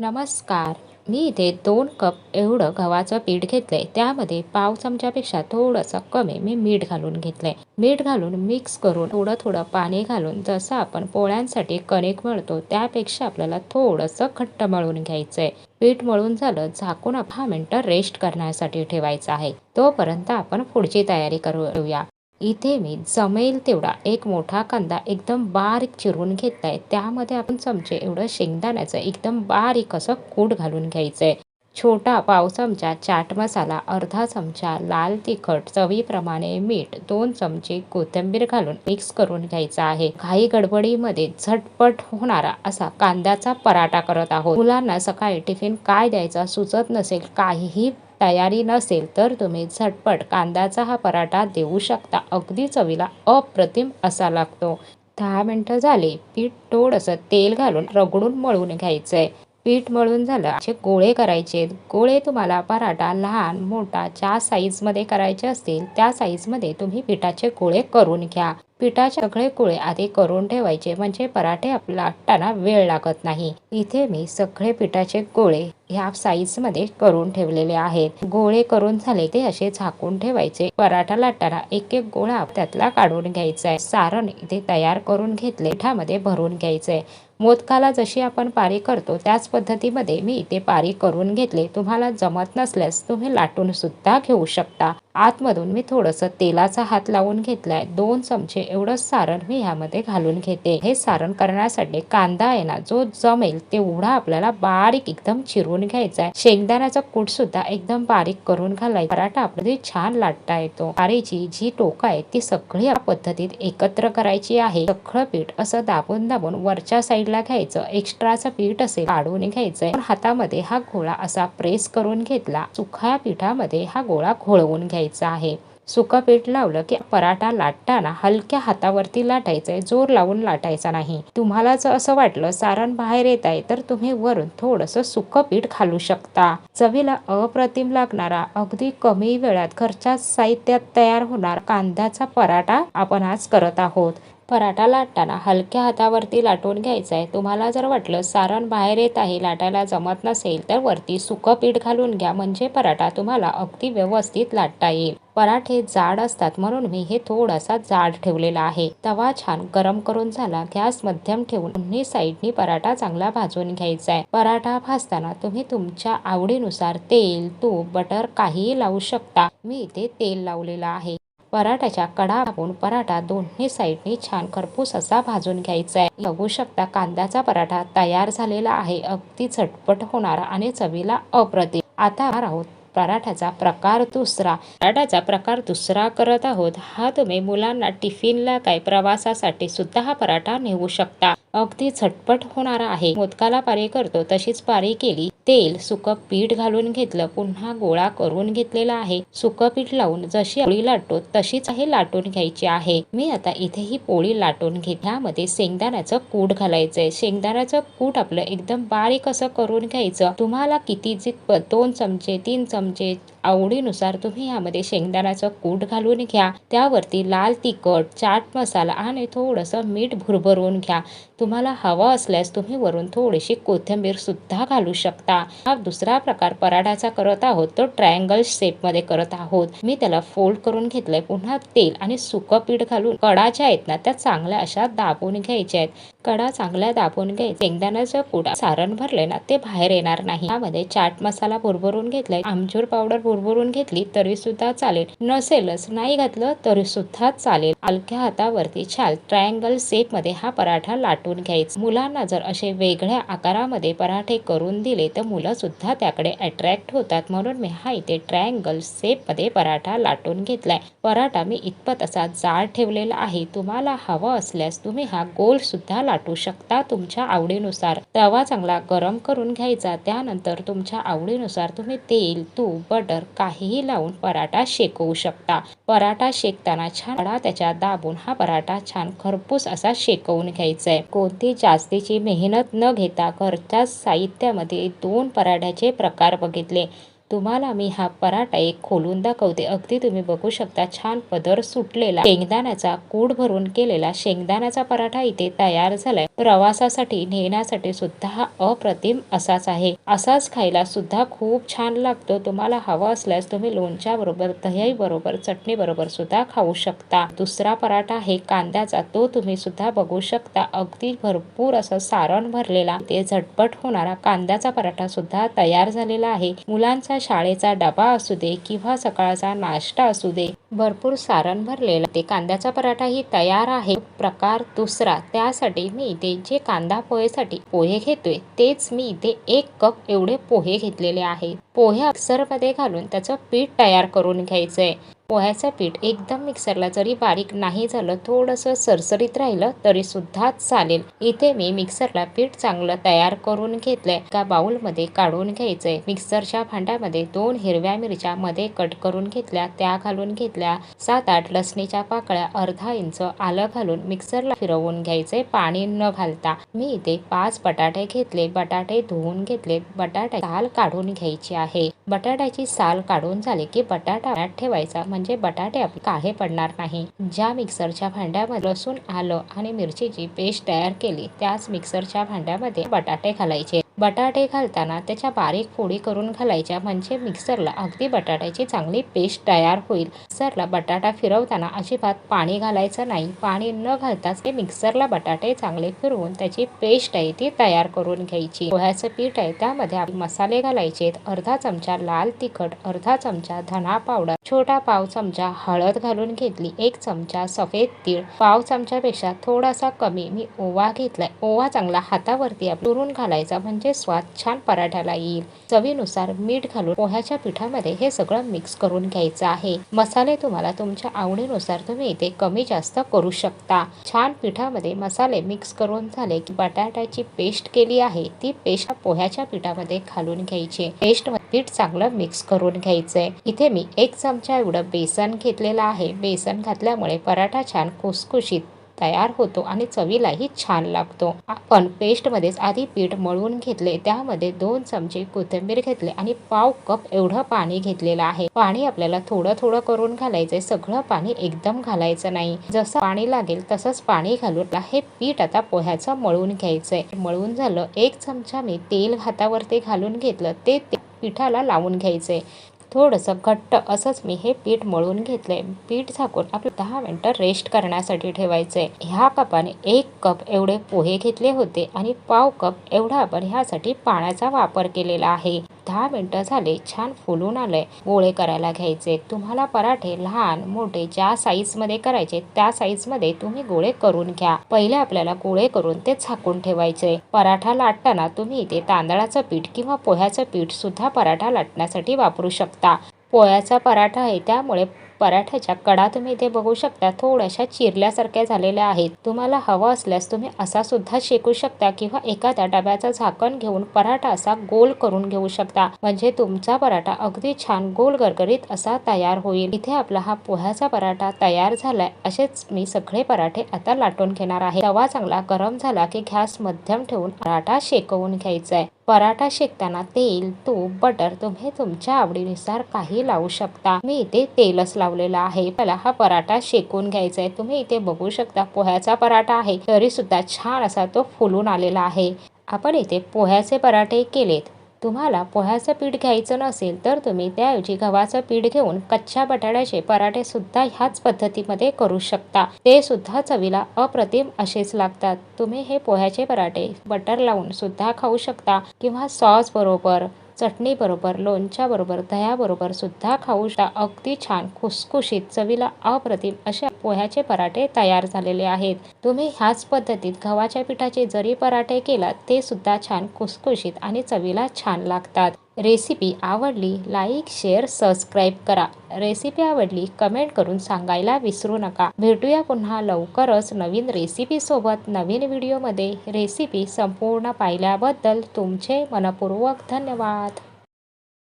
नमस्कार. मी इथे दोन कप एवढं गव्हाचं पीठ घेतलंय. त्यामध्ये पाव चमच्यापेक्षा थोडंसं कमी मी मीठ घालून घेतलंय. मीठ घालून मिक्स करून थोडं थोडं पाणी घालून जसं आपण पोळ्यांसाठी कणिक मळतो त्यापेक्षा आपल्याला थोडंसं घट्ट मळून घ्यायचंय. पीठ मळून झालं झाकून दहा मिनटं रेस्ट करण्यासाठी ठेवायचं आहे. तोपर्यंत आपण पुढची तयारी करूया. इथे मी जमेल तेवढा एक मोठा कांदा एकदम बारीक चिरून घेतलाय. त्यामध्ये आपण चमचे एवढं शेंगदाण्याचं एकदम बारीक असं कूट घालून घ्यायचंय. छोटा पाव चमचा चाट मसाला अर्धा चमचा लाल तिखट चवीप्रमाणे मीठ दोन चमचे कोथिंबीर घालून मिक्स करून घ्यायचा आहे. घाई गडबडीमध्ये झटपट होणारा असा कांद्याचा पराठा करत आहोत. मुलांना सकाळी टिफिन काय द्यायचा सुचत नसेल काहीही तयारी नसेल तर तुम्ही झटपट कांद्याचा हा पराठा देऊ शकता. अगदी चवीला अप्रतिम असा लागतो. दहा मिनटं झाले. पीठ थोडंसं तेल घालून रगडून मळून घ्यायचंय. पीठ मळून झालं. असे गोळे करायचे. गोळे तुम्हाला पराठा लहान मोठा ज्या साईजमध्ये करायचे असतील त्या साईजमध्ये तुम्ही पिठाचे गोळे करून घ्या. पिठाचे सगळे गोळे आधी करून ठेवायचे म्हणजे पराठे लाटताना वेळ लागत नाही. इथे मी सगळे पिठाचे गोळे ह्या साईजमध्ये करून ठेवलेले आहेत. गोळे करून झाले ते असे झाकून ठेवायचे. पराठा लाटताना एक एक गोळा त्यातला काढून घ्यायचा आहे. सारण इथे तयार करून घेतले पिठामध्ये भरून घ्यायचे. मोदकाला जशी आपण पारी करतो त्याच पद्धतीमध्ये मी इथे पारी करून घेतले. तुम्हाला जमत नसल्यास तुम्ही लाटून सुद्धा घेऊ शकता. आतमधून मी थोडंसं तेलाचा हात लावून घेतलाय. दोन चमचे एवढं सारण मी ह्यामध्ये घालून घेते. हे सारण करण्यासाठी कांदा आहे ना जो जमेल तेवढा आपल्याला बारीक एकदम चिरून घ्यायचा आहे शेंगदाण्याचा कूट सुद्धा एकदम बारीक करून घालायचा. पराठा आपल्याला छान लाटता येतो. पारीची जी टोका आहे ती सगळी या पद्धतीत एकत्र करायची आहे. सगळं पीठ असं दाबून दाबून वरच्या साईडला घ्यायचं. एक्स्ट्राचं पीठ असेल काढून घ्यायचंय. हातामध्ये हा गोळा असा प्रेस करून घेतला. सुख्या पिठामध्ये हा गोळा घोळवून घ्यायचा. आहे. सुकं पीठ लावलं की पराठा लाटताना हलक्या हातावरती लाटायचंय जोर लावून लाटायचा नाही. तुम्हाला जर असं वाटलं सारण बाहेर येत आहे तर तुम्ही वरून थोडंसं सुकं पीठ घालू शकता. चवीला अप्रतिम लागणारा अगदी कमी वेळात घरच्या साहित्यात तयार होणार कांद्याचा पराठा आपण आज करत आहोत. पराठा लाटताना हलक्या हातावरती लाटून घ्यायचं आहे तुम्हाला जर वाटलं सारण बाहेर येत आहे लाटायला जमत नसेल तर वरती सुकं पीठ घालून घ्या. म्हणजे पराठा तुम्हाला अगदी व्यवस्थित लाटता येईल. पराठे जाड असतात म्हणून मी हे थोडासा जाड ठेवलेला आहे. तवा छान गरम करून झाला. गॅस मध्यम ठेवून दोन्ही साईडनी पराठा चांगला भाजून घ्यायचा आहे पराठा भाजताना तुम्ही तुमच्या आवडीनुसार तेल तूप बटर काहीही लावू शकता. मी इथे तेल लावलेलं आहे. पराठ्याच्या कडा टाकून पराठा दोन्ही साईडनी छान खरपूस असा भाजून घ्यायचा आहे. बघू शकता कांद्याचा पराठा तयार झालेला आहे. अगदी झटपट होणारा आणि चवीला अप्रतिम. आता आहोत पराठ्याचा प्रकार दुसरा. पराठ्याचा प्रकार दुसरा करत आहोत. हा तुम्ही मुलांना टिफिनला काय प्रवासासाठी सुद्धा हा पराठा नेऊ शकता. अगदी झटपट होणारा आहे. मोदकाला पारी करतो तशीच पारी केली. तेल सुकं पीठ घालून घेतलं पुन्हा गोळा करून घेतलेला आहे. सुकं पीठ लावून जशी पोळी लाटतो तशीच हे लाटून घ्यायची आहे. मी आता इथे ही पोळी लाटून घेत. ह्यामध्ये शेंगदाण्याचं कूट घालायचंय. शेंगदाण्याचं कूट आपलं एकदम बारीक असं करून घ्यायचं. तुम्हाला किती जित दोन चमचे तीन चमचे आवडीनुसार तुम्ही यामध्ये शेंगदाण्याचं कूट घालून घ्या. त्यावरती लाल तिखट चाट मसाला आणि थोडंसं मीठ भुरभरून घ्या. तुम्हाला हवा असल्यास तुम्ही वरून थोडीशी कोथिंबीर सुद्धा घालू शकता. हा दुसरा प्रकार पराठाचा करत आहोत. तो ट्रायंगलमध्ये करत आहोत. मी त्याला फोल्ड करून घेतलंय. पुन्हा तेल आणि सुकं पीठ घालून कडा ज्या आहेत ना त्या चांगल्या अशा दाबून घ्यायच्या आहेत. कडा चांगल्या दाबून घ्यायचे शेंगदाण्याचं कुडा सारण भरले ना ते बाहेर येणार नाही. यामध्ये चाट मसाला भुरभरून घेतलाय. आमचूर पावडर भुरभरून घेतली तरी सुद्धा चालेल. नसेलच नाही घातलं तरी सुद्धा चालेल. हलक्या हातावरती छाल ट्रायंगल शेपमध्ये हा पराठा लाटून घ्यायचा. मुलांना जर असे वेगळ्या आकारामध्ये पराठे करून दिले तर मुलं सुद्धा त्याकडे अट्रॅक्ट होतात. म्हणून मी हा इथे ट्रायंगल शेपमध्ये पराठा लाटून घेतलाय. पराठा मी इतपत असा जाड ठेवलेला आहे. तुम्हाला हवं असल्यास तुम्ही हा गोल सुद्धा शकता तुमच्या आवडीनुसार. तवा चांगला गरम करून घ्यायचा. त्यानंतर तुमच्या आवडीनुसार तुम्ही तेल तूप बटर काहीही लावून पराठा शेकवू शकता. पराठा शेकताना छान त्याच्या दाबून हा पराठा छान खरपूस असा शेकवून घ्यायचा आहे कोणती जास्तीची मेहनत न घेता घरच्या साहित्यामध्ये दोन पराठ्याचे प्रकार बघितले. तुम्हाला मी हा पराठा एक खोलून दाखवते. अगदी तुम्ही बघू शकता छान पदर सुटलेला शेंगदाण्याचा कूड भरून केलेला शेंगदाण्याचा पराठा इथे तयार झालाय. प्रवासासाठी नेण्यासाठी सुद्धा हा अप्रतिम असाच आहे. असाच खायला सुद्धा खूप छान लागतो. तुम्हाला हवा असल्यास तुम्ही लोणच्या बरोबर दही बरोबर चटणी बरोबर सुद्धा खाऊ शकता. दुसरा पराठा आहे कांद्याचा. तो तुम्ही सुद्धा बघू शकता. अगदी भरपूर असं सारण भरलेला ते झटपट होणारा कांद्याचा पराठा सुद्धा तयार झालेला आहे. मुलांचा शाळेचा डबा असू दे किंवा सकाळचा नाश्ता असू दे भरपूर सारण भरलेला ते कांद्याचा पराठा ही तयार आहे. प्रकार दुसरा त्यासाठी मी इथे जे कांदा पोहेसाठी पोहे घेतोय तेच मी इथे एक कप एवढे पोहे घेतलेले आहे. पोहे मिक्सरमध्ये घालून त्याचं पीठ तयार करून घ्यायचंय. पोह्याचं पीठ एकदम मिक्सरला जरी बारीक नाही झालं थोडंसं सरसरीत राहिलं तरी सुद्धा चालेल. इथे मी मिक्सरला पीठ चांगलं तयार करून घेतलंय. का बाउलमध्ये काढून घ्यायचंय. मिक्सरच्या भांड्यामध्ये दोन हिरव्या मिरच्या मध्ये कट करून घेतल्या त्या घालून घेतल्या. सात आठ लसणीच्या पाकळ्या अर्धा इंच आलं घालून मिक्सरला फिरवून घ्यायचंय पाणी न घालता. मी इथे पाच बटाटे घेतले. बटाटे धुवून घेतले. बटाटा साल काढून घ्यायची आहे. बटाट्याची साल काढून झाली की बटाटा ठेवायचा. म्हणजे बटाटे आपले काहे पडणार नाही. ज्या मिक्सरच्या भांड्यामध्ये लसूण आलं आणि मिरचीची पेस्ट तयार केली त्याच मिक्सरच्या भांड्यामध्ये बटाटे घालायचे. बटाटे घालताना त्याच्या बारीक फोडी करून घालायच्या म्हणजे मिक्सरला अगदी बटाट्याची चांगली पेस्ट तयार होईल. मिक्सरला बटाटा फिरवताना अजिबात पाणी घालायचं नाही. पाणी न घालताच ते मिक्सरला बटाटे चांगले फिरवून त्याची पेस्ट आहे ती तयार करून घ्यायची. पोह्याचं पीठ आहे त्यामध्ये मसाले घालायचे. अर्धा चमचा लाल तिखट अर्धा चमचा धना पावडर छोटा पाव चमचा हळद घालून घेतली एक चमचा सफेद तीळ पाव चमच्यापेक्षा थोडासा कमी मी ओवा घेतलाय. ओवा चांगला हातावरती चुरून घालायचा म्हणजे म्हणजे स्वाद छान पराठ्याला येईल. चवीनुसार मीठ घालून पोह्याच्या पिठामध्ये हे सगळं मिक्स करून घ्यायचं आहे. मसाले तुम्हाला तुमच्या आवडीनुसार तुम्ही इथे कमी जास्त करू शकता. छान पिठामध्ये मसाले मिक्स करून झाले की बटाट्याची पेस्ट केली आहे. ती पेस्ट पोह्याच्या पिठामध्ये घालून घ्यायची. पेस्ट पीठ चांगलं मिक्स करून घ्यायचंय. इथे मी एक चमचा एवढं बेसन घेतलेलं आहे. बेसन घातल्यामुळे पराठा छान खुसखुशीत तयार होतो आणि चवीलाही छान लागतो. आपण पेस्टमध्येच आधी पीठ मळून घेतले त्यामध्ये दोन चमचे कोथिंबीर घेतले आणि पाव कप एवढं पाणी घेतलेलं आहे. पाणी आपल्याला थोडं थोडं करून घालायचंय सगळं पाणी एकदम घालायचं नाही. जसं पाणी लागेल तसंच पाणी घालून हे पीठ आता पोह्याचं मळून घ्यायचंय. मळून झालं एक चमचा मी तेल हातावरती घालून घेतलं ते पिठाला लावून घ्यायचंय. थोडंसं घट्ट असंच मी हे पीठ मळून घेतले पीठ झाकून आपलं दहा मिनटं रेस्ट करण्यासाठी ठेवायचंय. ह्या कपाने एक कप एवढे पोहे घेतले होते आणि पाव कप एवढा आपण ह्यासाठी पाण्याचा वापर केलेला आहे. दहा मिनटं झाले छान फुलून आलंय. गोळे करायला घ्यायचे. तुम्हाला पराठे लहान मोठे ज्या मध्ये करायचे त्या मध्ये तुम्ही गोळे करून घ्या. पहिले आपल्याला गोळे करून ते झाकून ठेवायचे. पराठा लाटताना तुम्ही इथे तांदळाचं पीठ किंवा पोह्याचं पीठ सुद्धा पराठा लाटण्यासाठी वापरू शकता. पोह्याचा पराठा आहे त्यामुळे पराठ्याच्या कडा तुम्ही इथे बघू शकता. थोड्याशा चिरल्यासारख्या झालेल्या आहेत. तुम्हाला हवं असल्यास तुम्ही असा सुद्धा शेकू शकता किंवा एखाद्या डब्याचा झाकण घेऊन पराठा असा गोल करून घेऊ शकता. म्हणजे तुमचा पराठा अगदी छान गोल गरगरीत असा तयार होईल. इथे आपला हा पोह्याचा पराठा तयार झालाय. असेच मी सगळे पराठे आता लाटून घेणार आहे. तवा चांगला गरम झाला की गॅस मध्यम ठेवून पराठा शेकवून घ्यायचा आहे पराठा शेकताना तेल तूप बटर तुम्ही तुमच्या आवडीनुसार काही लावू शकता. मी इथे तेलच लावलेला आहे. मला हा पराठा शेकून घ्यायचा आहे तुम्ही इथे बघू शकता पोह्याचा पराठा आहे. तरी सुद्धा छान असा तो फुलून आलेला आहे. आपण इथे पोह्याचे पराठे केलेत. तुम्हाला पोह्याचं पीठ घ्यायचं नसेल तर तुम्ही त्याऐवजी गव्हाचं पीठ घेऊन कच्च्या बटाट्याचे पराठे सुद्धा ह्याच पद्धतीमध्ये करू शकता. ते सुद्धा चवीला अप्रतिम असेच लागतात. तुम्ही हे पोह्याचे पराठे बटर लावून सुद्धा खाऊ शकता किंवा सॉस बरोबर. चटणीबरोबर लोणच्याबरोबर दह्याबरोबर सुद्धा खाऊ शकता. अगदी छान खुसखुशीत चवीला अप्रतिम अशा पोह्याचे पराठे तयार झालेले आहेत. तुम्ही ह्याच पद्धतीत गव्हाच्या पिठाचे जरी पराठे केलात ते सुद्धा छान खुसखुशीत आणि चवीला छान लागतात. रेसिपी आवडली लाईक शेअर सबस्क्राईब करा. रेसिपी आवडली कमेंट करून सांगायला विसरू नका. भेटूया पुन्हा लवकरच नवीन रेसिपीसोबत नवीन व्हिडिओमध्ये. रेसिपी संपूर्ण पाहिल्याबद्दल तुमचे मनपूर्वक धन्यवाद.